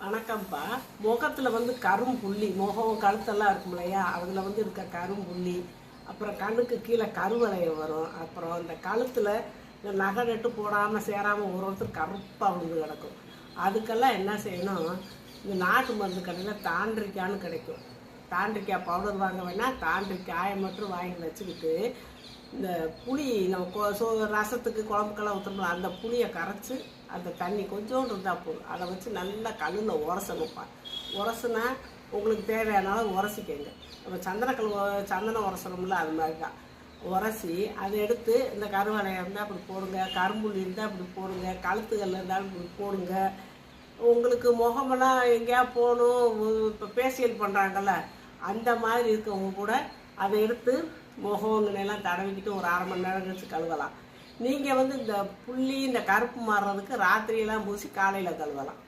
வணக்கம்ப்பா முகத்தில் வந்து கரும்புள்ளி. முகம் கழுத்தெல்லாம் இருக்கும் இல்லையா அதில் வந்து இருக்க கரும்புள்ளி. அப்புறம் கண்ணுக்கு கீழே கருவளைய வரும். அப்புறம் இந்த கழுத்தில் இந்த நகை நட்டு போடாமல் சேராமல் ஒரு ஒருத்தர் கருப்பாக வந்து கிடக்கும். அதுக்கெல்லாம் என்ன செய்யணும்? இந்த நாட்டு மருந்து கடையில் தாண்டிக்கான்னு கிடைக்கும். தாண்டிக்காய் பவுடர் வாங்க வேணால் தாண்டிக்காயை மட்டும் வாங்கி வச்சுக்கிட்டு இந்த புளி நம்ம கொ- சோ ரசத்துக்கு குழம்புக்கெல்லாம் ஊற்றுறோம்ல அந்த புளியை கரைச்சி அந்த தண்ணி கொஞ்சோண்டு இருந்தால் போதும். அதை வச்சு நல்லா கல்லில் உரசணும்ப்பா உரசுனா உங்களுக்கு தேவையான அளவு உரசிக்கங்க. நம்ம சந்தனக்கல் சந்தனம் உரசணும்ல அது மாதிரி தான் உரசி அதை எடுத்து இந்த கருவாலையாக இருந்தால் அப்படி போடுங்க கரும்புள்ளி இருந்தால் அப்படி போடுங்க கழுத்துகள் இருந்தாலும் இப்படி போடுங்க. உங்களுக்கு முகமெல்லாம் எங்கேயா போகணும். இப்போ பேசியல் பண்ணுறாங்கல்ல அந்த மாதிரி இருக்கவங்க கூட அதை எடுத்து முகம் தடவிக்கிட்டு ஒரு அரை மணி நேரம் கழிச்சு கழுவலாம். நீங்கள் வந்து இந்த புள்ளி இந்த கருப்பு மாறுறதுக்கு ராத்திரியெல்லாம் பூசி காலையில் கழுவலாம்.